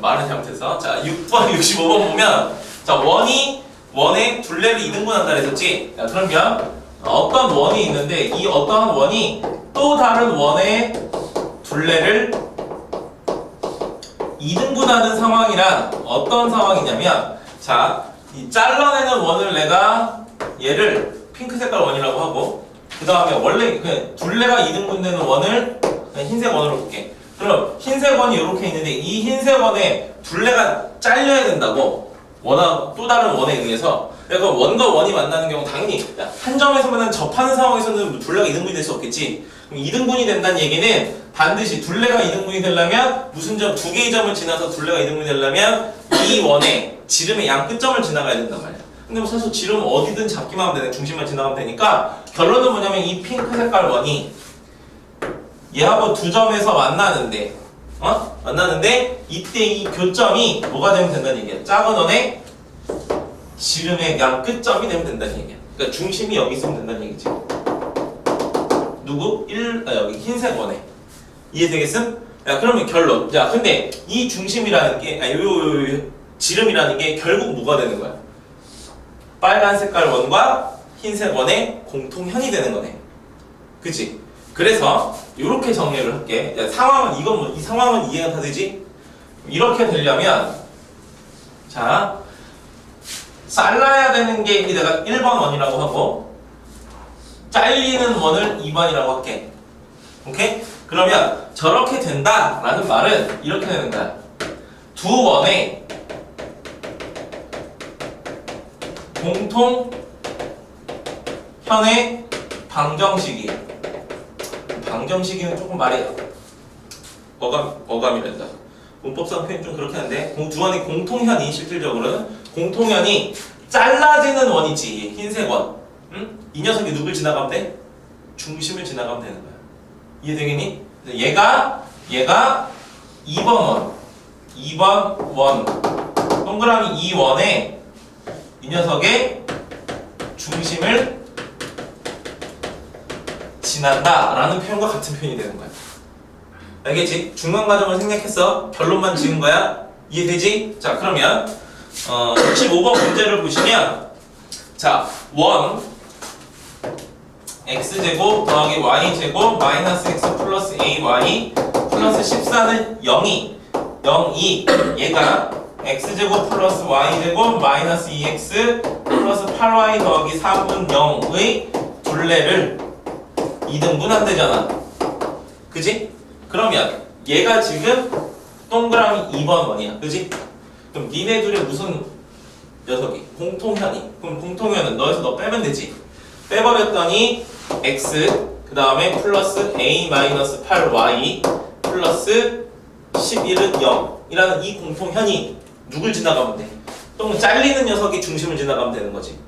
말은 잘못했어. 자, 6번, 65번 보면 자, 원이 원의 둘레를 이등분한다 그랬었지? 자, 그러면 어떤 원이 있는데 이 어떠한 원이 또 다른 원의 둘레를 이등분하는 상황이란 어떤 상황이냐면 자, 이 잘라내는 원을 내가 얘를 핑크 색깔 원이라고 하고 그 다음에 원래 그 둘레가 이등분되는 원을 그냥 흰색 원으로 볼게. 그럼 흰색 원이 이렇게 있는데 이 흰색 원에 둘레가 잘려야 된다고 원하 또 다른 원에 의해서 그러니까 원과 원이 만나는 경우 당연히 한 점에서만 접하는 상황에서는 둘레가 이등분이 될 수 없겠지. 그럼 이등분이 된다는 얘기는 반드시 둘레가 이등분이 되려면 무슨 점 두 개의 점을 지나서 둘레가 이등분이 되려면 이 원의 지름의 양 끝점을 지나가야 된단 말이야. 근데 뭐 사실 지름 어디든 잡기만 하면 되네. 중심만 지나가면 되니까 결론은 뭐냐면 이 핑크 색깔 원이 얘하고 두 점에서 만나는데 어? 만나는데 이때 이 교점이 뭐가 되면 된다는 얘기야. 작은 원의 지름의 양 끝점이 되면 된다는 얘기야. 그러니까 중심이 여기 있으면 된다는 얘기지. 누구? 1, 아, 여기 흰색 원에. 이해되겠음? 야, 그러면 결론. 자, 근데 이 중심이라는 게, 아, 요, 요, 요, 지름이라는 게 결국 뭐가 되는 거야? 빨간 색깔 원과 흰색 원의 공통현이 되는 거네. 그치? 그래서 이렇게 정리를 할게. 야, 상황은 이건 뭐, 이 상황은 이해가 다 되지? 이렇게 되려면 자 잘라야 되는 게이 내가 1번 원이라고 하고 잘리는 원을 2번이라고 할게. 오케이? 그러면 저렇게 된다라는 말은 이렇게 거야. 두 원의 공통 현의 방정식이 방정식이는 조금 말이 어감 어감이란다. 문법상 표현 좀 하는데 공- 두 원의 공통현이 실질적으로는 공통현이 잘라지는 원이지 흰색 원. 응? 이 녀석이 누굴 지나가면 돼? 중심을 지나가면 되는 거야. 이해되겠니? 얘가 얘가 2번 원, 2번 원, 동그라미 2원에 이 녀석의 중심을 지난다라는 표현과 같은 표현이 되는 거야. 알겠지? 중간 과정을 생략했어. 결론만 지은 거야. 이해되지? 자, 그러면 어, 65번 문제를 보시면 자, 원 x제곱 더하기 y제곱 마이너스 x 플러스 ay 플러스 14는 0이 0이 얘가 x제곱 플러스 y제곱 마이너스 2x 플러스 8y 더하기 4분 0의 둘레를 2등분 한대잖아 그지? 그러면 얘가 지금 동그라미 2번 원이야 그지? 그럼 니네 둘의 무슨 녀석이 공통현이 그럼 공통현은 너에서 너 빼면 되지 빼버렸더니 x 그 다음에 플러스 a 마이너스 8y 플러스 11은 0 이라는 이 공통현이 누굴 지나가면 돼? 또 잘리는 녀석이 중심을 지나가면 되는 거지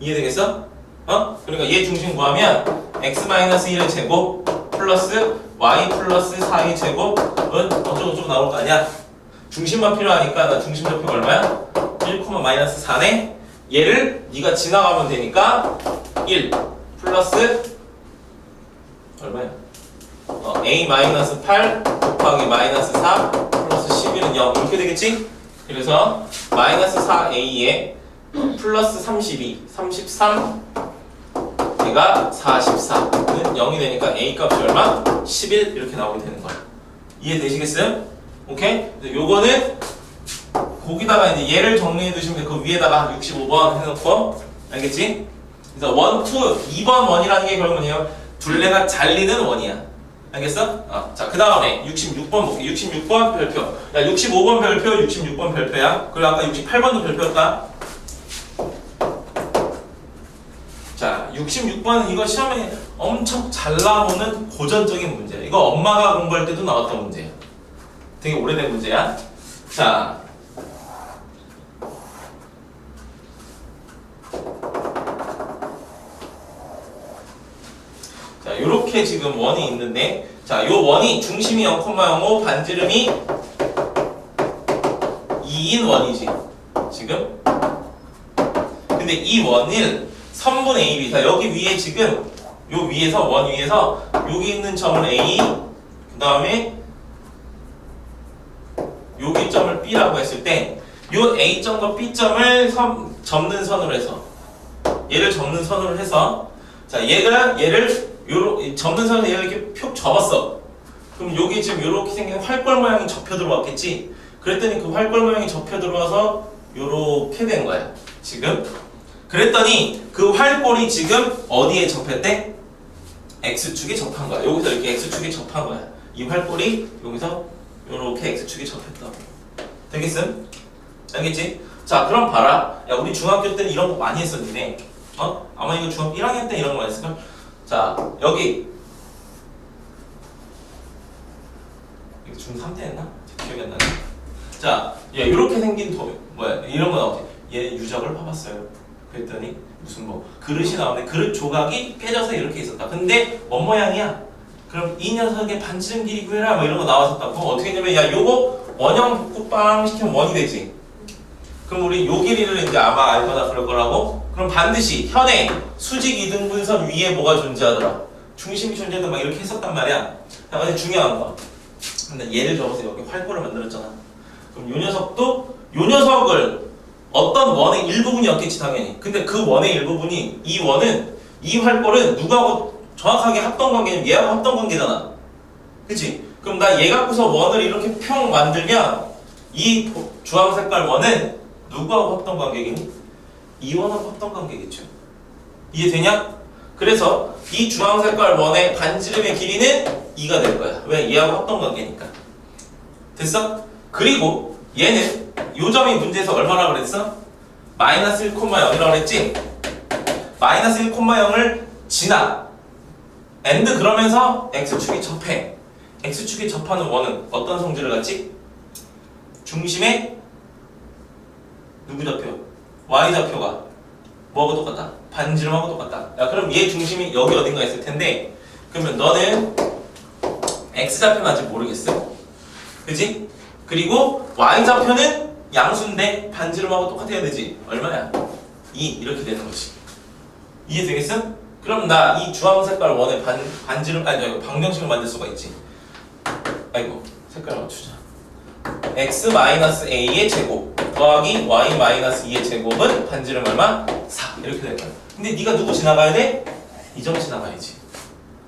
이해되겠어? 어? 그러니까 얘 중심 구하면 x 마이너스 1의 제곱 플러스 y 플러스 4의 제곱은 어쩌고저쩌고 나올 거 아니야? 중심만 필요하니까 나 중심 좌표가 얼마야? 1, 마이너스 4네? 얘를 네가 지나가면 되니까 1 플러스 얼마야? 어, a 마이너스 8 곱하기 마이너스 4 플러스 11은 0 이렇게 되겠지? 그래서 마이너스 4a에 플러스 32 33 얘가 44는 0이 되니까 a 값이 얼마? 11 이렇게 나오게 되는 거야 이해되시겠어요? 오케이? 요거는 거기다가 이제 얘를 정리해 두시면 그 위에다가 한 65번 해놓고 알겠지? 그래서 원, 투, 2번 원이라는 게 결국 뭐냐면 둘레가 잘리는 원이야 알겠어? 어, 자, 그 다음에 66번 볼게 66번 별표 야 65번 별표, 66번 별표야 그리고 아까 68번도 별표였다 자, 66번은 이거 시험에 엄청 잘 나오는 고전적인 문제야 이거 엄마가 공부할 때도 나왔던 문제야 되게 오래된 문제야 자, 자, 요렇게 지금 원이 있는데, 자, 요 원이 중심이 0,05, 반지름이 2인 원이지. 지금. 근데 이 원을 선분 AB, 자, 여기 위에 지금, 요 위에서, 원 위에서, 여기 있는 점을 A, 그 다음에, 여기 A점을 B라고 했을 때 요 A점과 B점을 선, 접는 선으로 해서 얘를 접는 선으로 해서 자 얘가 얘를 요로 이 접는 선을 얘를 이렇게 표 접었어. 그럼 여기 지금 요렇게 생긴 활골 모양이 접혀 들어왔겠지? 그랬더니 그 활골 모양이 접혀 들어와서 요렇게 된 거야 지금 그랬더니 그 활골이 지금 어디에 접혔대? X축에 접한 거야 여기서 이렇게 X축에 접한 거야 이 활골이 여기서 요렇게 X축에 접혔다고 되겠음? 알겠지? 자 그럼 봐라 야 우리 중학교 때는 이런 거 많이 했었는데 어? 아마 이거 중학교 1학년 때 이런 거 했을걸? 자 여기 이거 중3 때 했나? 기억이 안 나네 자, 얘 이렇게 생긴 도 뭐야 이런 거 나오지 얘 유적을 봐봤어요 그랬더니 무슨 뭐 그릇이 나오는데 그릇 조각이 깨져서 이렇게 있었다. 근데 뭔 모양이야? 그럼 이 녀석의 반지름 길이 구해라 뭐 이런 거 나왔었다고 어떻게 했냐면 야 요거 원형 복구빵 시키면 원이 되지. 그럼 우리 요 길이를 이제 아마 알거나 그럴 거라고? 그럼 반드시 현에 수직 이등분선 위에 뭐가 존재하더라? 중심이 존재하다 막 이렇게 했었단 말이야. 자 근데 중요한 거. 근데 얘를 접어서 여기 활골을 만들었잖아. 그럼 요 녀석도 요 녀석을 어떤 원의 일부분이었겠지 당연히 근데 그 원의 일부분이 이 원은 이 활골은 누구하고 정확하게 합동 관계냐면 얘하고 합동 관계잖아 그치? 그럼 나 얘 갖고서 원을 이렇게 평 만들면 이 도- 주황 색깔 원은 누구하고 합동 관계겠니? 이 원하고 합동 관계겠죠 이해되냐? 그래서 이 주황 색깔 원의 반지름의 길이는 2가 될 거야 왜? 얘하고 합동 관계니까 됐어? 그리고 얘는 요 점이 문제에서 얼마나 그랬어? 마이너스 1,0이라고 그랬지? 마이너스 1,0을 지나 and 그러면서 x축이 접해 x축이 접하는 원은 어떤 성질을 갖지? 중심에 누구 좌표? y 좌표가 뭐하고 똑같다? 반지름하고 똑같다 야 그럼 얘 중심이 여기 어딘가 있을 텐데 그러면 너는 x 좌표는 아직 모르겠어 그지? 그리고 y 좌표는 양수인데 반지름하고 똑같아야 되지. 얼마야? 2 이렇게 되는 거지. 이해되겠어? 그럼 나 이 주황 색깔 원의 반, 반지름 아니 방정식을 만들 수가 있지. 아이고 색깔 맞추자. X a의 제곱 더하기 y 2의 제곱은 반지름 얼마? 4 이렇게 될 거야. 근데 네가 누구 지나가야 돼? 이 점 지나가야지.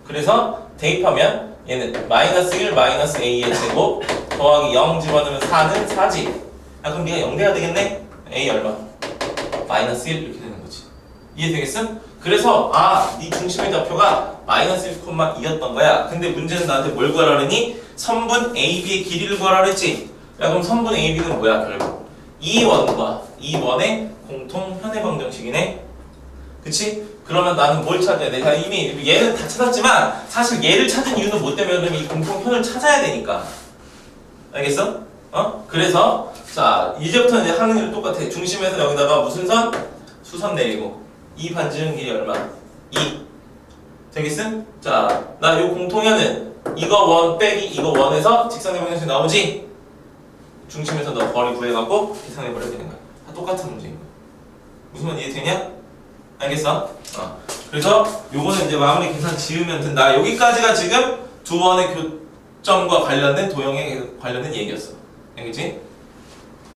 그래서 대입하면 얘는 마이너스 1 마이너스 a의 제곱 더하기 0 집어넣으면 4는 4지 야 그럼 네가 0 돼야 되겠네? a 얼마? 마이너스 1 이렇게 되는 거지 이해되겠음? 그래서 아네 중심의 좌표가 마이너스 1,2였던 거야 근데 문제는 나한테 뭘 구하라 그러니? 선분 AB의 길이를 구하라 그랬지 야 그럼 선분 AB는 뭐야 결국? 이 원과 이 원의 공통 현해 방정식이네 그치? 그러면 나는 뭘 찾아야 돼? 자, 이미 얘는 다 찾았지만 사실 얘를 찾은 이유는 뭐 때문에 이 공통편을 찾아야 되니까 알겠어? 어? 그래서 자 이제부터 이제 하는 일 똑같아 중심에서 여기다가 무슨 선? 수선 내리고 이 반지름 길이 얼마? 2 되겠음? 자, 나 요 공통현은 이거 원 빼기 이거 원에서 직선의 방정식 나오지? 중심에서 너 거리 구해갖고 계산해버려야 되는 거야 다 똑같은 문제인 거야 무슨 말 이해되냐? 알겠어? 어. 그래서 요거는 이제 마무리 계산 지으면 된다. 여기까지가 지금 두 번의 교점과 관련된 도형에 관련된 얘기였어. 알겠지?